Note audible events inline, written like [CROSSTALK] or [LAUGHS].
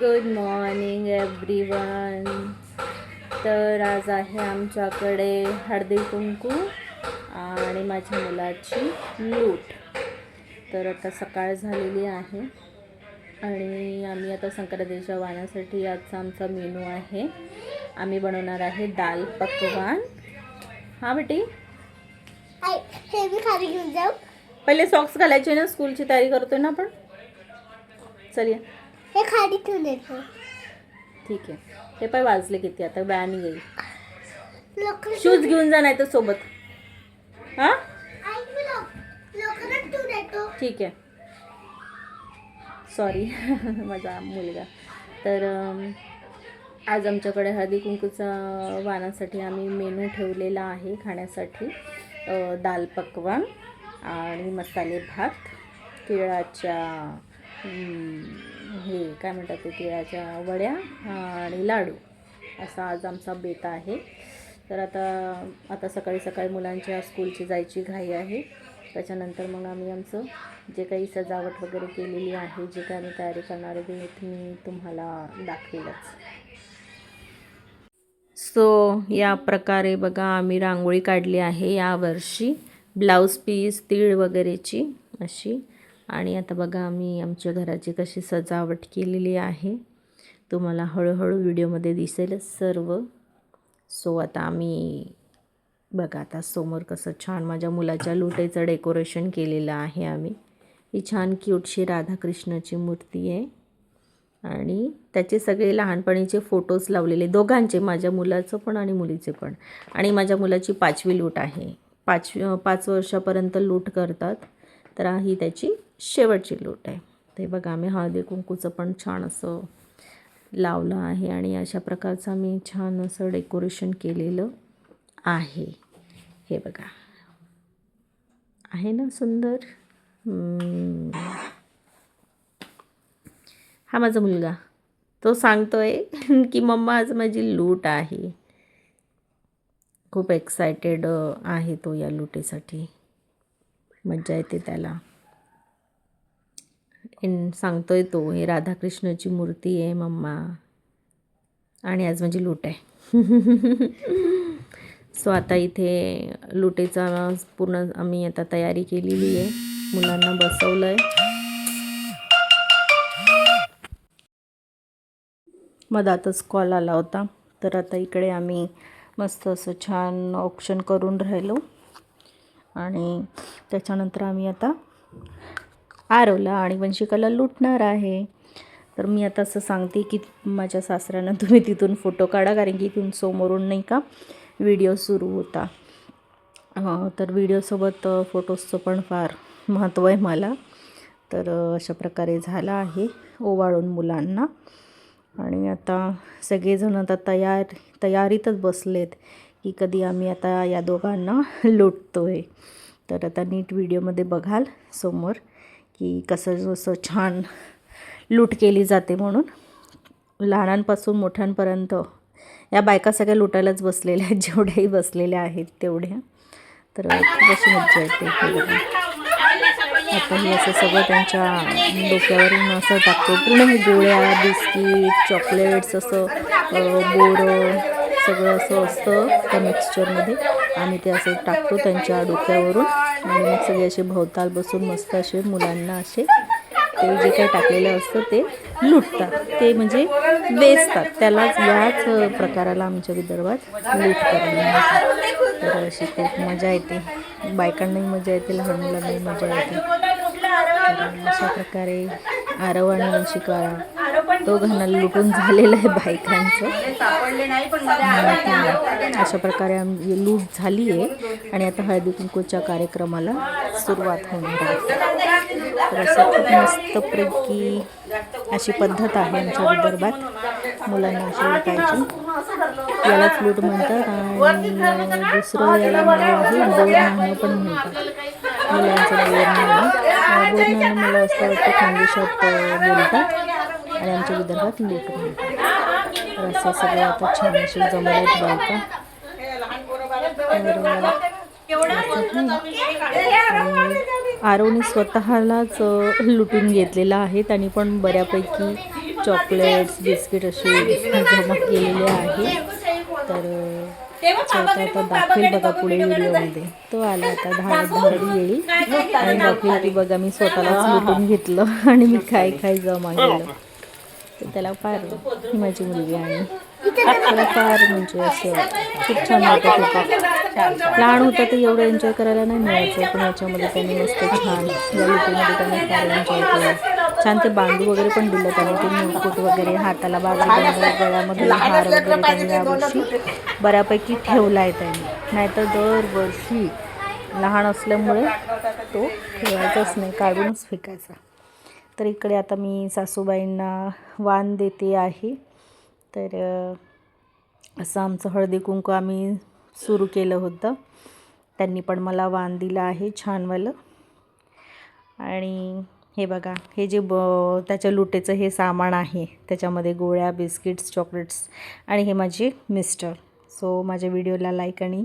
Good morning everyone तर आज आहे आमच्याकडे हळदी कुंकू आणि माझ्या मुलाची लूट. तर आता सकाळ झालेली आहे आणि आम्ही आता संक्रांतीच्या वाण्यासाठी आजचा आमचा मेनू आहे. आम्ही बनवणार आहे दाल पकवान. हां बेटी? आई, मी खाली घेऊन जाऊ. पहिले सॉक्स घालायचे ना स्कूलची तयारी करतोय ना आपण? चल या. हे खाली ठेवून येतो ठीक आहे. हे पाय वाजले किती? आता बॅन येईल. लोक शूज घेऊन जा नाही तर सोबत. हां? लोकांना ठेवून येतो ठीक आहे. सॉरी [LAUGHS] माझा मुलगा. तर आज आमच्याकडे हळदी कुंकूचा वाणासाठी आम्ही मेनू ठेवलेला आहे खाण्यासाठी. दाल पकवान आणि मसाले भात तिळाच्या हे काय म्हणतात ते तिळाच्या वड्या आणि लाडू. असा आज आमचा बेत आहे. तर आता आता सकाळी सकाळी मुलांच्या स्कूलची जायची घाई आहे. त्याच्यानंतर मग आम्ही आमचं जे काही सजावट वगैरे केलेली आहे जे काही आम्ही तयारी करणार आहे ते मी तुम्हाला दाखवेलच. सो या प्रकारे बघा आम्ही रांगोळी काढली आहे यावर्षी. ब्लाऊज पीस तीळ वगैरेची अशी. आणि आता बघा आम्ही आमच्या घराची कशी सजावट केलेली आहे. तुम्हाला हळूहळू व्हिडिओमध्ये दिसेलच सर्व. सो आता आम्ही बघा आता समोर कसं छान माझ्या मुलाच्या लुटेचं डेकोरेशन केलेलं आहे आम्ही. ही छान क्यूटशी राधाकृष्णाची मूर्ती आहे. आणि त्याचे सगळे लहानपणीचे फोटोज लावलेले दोघांचे माझ्या मुलाचं पण आणि मुलीचे पण. आणि माझ्या मुलाची पाचवी लूट आहे. पाच पाच वर्षापर्यंत लूट करतात. तर ही त्याची शेवटची लूट आहे. ते बघा आम्ही हळदी कुंकूचं पण छान असं लावलं आहे आणि अशा प्रकारचं आम्ही छान असं डेकोरेशन केलेलं आहे. हे बघा. आहे ना सुंदर? हा माझा मुलगा. तो सांगतोय [LAUGHS] की मम्मा आज माझी लूट आहे. खूप एक्सायटेड आहे तो या लुटेसाठी. मज्जा येते त्याला. इन सांगतोय तो हे राधाकृष्णाची मूर्ती आहे मम्मा. आणि आज माझी लूट आहे. [LAUGHS] सो आता इथे लुटेचा पूर्ण आम्ही आता तयारी केलेली आहे. मुलांना बसवलं आहे मधातच कॉल आला होता. तर आता इकडे आम्ही मस्त असं छान ऑप्शन करून राहिलो. आणि त्याच्यानंतर आम्ही आता आरवला आणि वंशिकाला लुटणार आहे. तर मी आता असं सांगते की माझ्या सासऱ्यानं [LAUGHS] तुम्ही तिथून फोटो काढा कारण की इथून समोरून नाही का व्हिडिओ सुरू होता. तर व्हिडिओसोबत फोटोजचं पण फार महत्त्व आहे मला. तर अशा प्रकारे झाला आहे ओवाळून मुलांना. आणि आता सगळेजण आता तयार तयारीतच बसलेत. की कधी आम्ही आता या दोघांना [LAUGHS] लुटतो आहे तर आता नीट व्हिडिओमध्ये बघाल समोर की कसं जसं छान लूट केली जाते म्हणून. लहानांपासून मोठ्यांपर्यंत या बायका सगळ्या लुटायलाच बसलेल्या आहेत जेवढ्याही बसलेल्या आहेत तेवढ्या. तर खूप अशी मज्जा येते. आता हे असं सगळं त्यांच्या डोक्यावरून असं टाकतो. पूर्ण हे गोळ्या बिस्किट चॉकलेट्स असं बोरं सगळं असं असतं त्या मिक्सचरमध्ये आम्ही ते असं टाकतो त्यांच्या डोक्यावरून. आणि मग सगळे असे भोवताल बसून मस्त असे मुलांना असे ते जे काही टाकलेलं असतं ते लुटतात. ते म्हणजे वेचतात त्यालाच याच प्रकाराला आमच्या विदर्भात लूट तर अशी खूप मजा येते. बायकांनाही मजा येते लहान मुलांनाही मजा येते. अशा प्रकारे आरव आणि वंशिका दोघांना लुटून झालेलं आहे बायकांचं. अशा प्रकारे आमची लूट झाली आहे आणि आता हळदी कुंकूच्या कार्यक्रमाला सुरुवात होणार आहे. तर असं खूप मस्तपैकी अशी पद्धत आहे आमच्या विदर्भात. मुलांना अशी लुटायची यालाच लूट म्हणतात आणि दुसरं याला नाव आहे बोर नाणं पण म्हणतात. मुलांचं बोर नाणं अं, म्हणून मला असं वाटतं खानदेशात बोलतात आणि आमच्या विदर्भात लेट म्हणतात तर असं सगळं आता छान अशी जमले बायका तर असं स्वतःलाच लुटून घेतलेला आहे. त्यांनी पण बऱ्यापैकी चॉकलेट्स बिस्किट असे जमा केलेले आहे. तर तो आता आता दाखवेल बघा पुढे व्हिडिओमध्ये. तो आला आता धाड धाडी येळी आणि दाखवेल की बघा मी स्वतःलाच लुटून घेतलं [LAUGHS] आणि मी काय काय जमा केलं. तर त्याला फार ही माझी मुलगी आहे. त्याला फार म्हणजे असं खूप छान वाटत होतं लहान होता ते एवढं एन्जॉय करायला नाही मिळायचं. पण याच्यामध्ये त्यांनी मस्त छान या लुटीमध्ये त्यांनी फार एन्जॉय केलं. छान ते बांधू वगैरे पण दिलं त्यांनी. ते मुकुट वगैरे हाताला बाजू गळ्यामध्ये हार वगैरे त्यांनी यावर्षी बऱ्यापैकी ठेवला आहे त्यांनी. नाहीतर दरवर्षी लहान असल्यामुळे तो ठेवायचाच नाही काढूनच फेकायचा. तर इकडे आता मी सासूबाईंना वाण देते आहे. तर असं आमचं हळदी कुंकू आम्ही सुरू केलं होतं. त्यांनी पण मला वाण दिलं आहे छानवालं आणि हे बघा हे जे ब त्याच्या लुटेचं हे सामान आहे त्याच्यामध्ये गोळ्या बिस्किट्स चॉकलेट्स आणि हे माझे मिस्टर. सो माझ्या व्हिडिओला लाईक आणि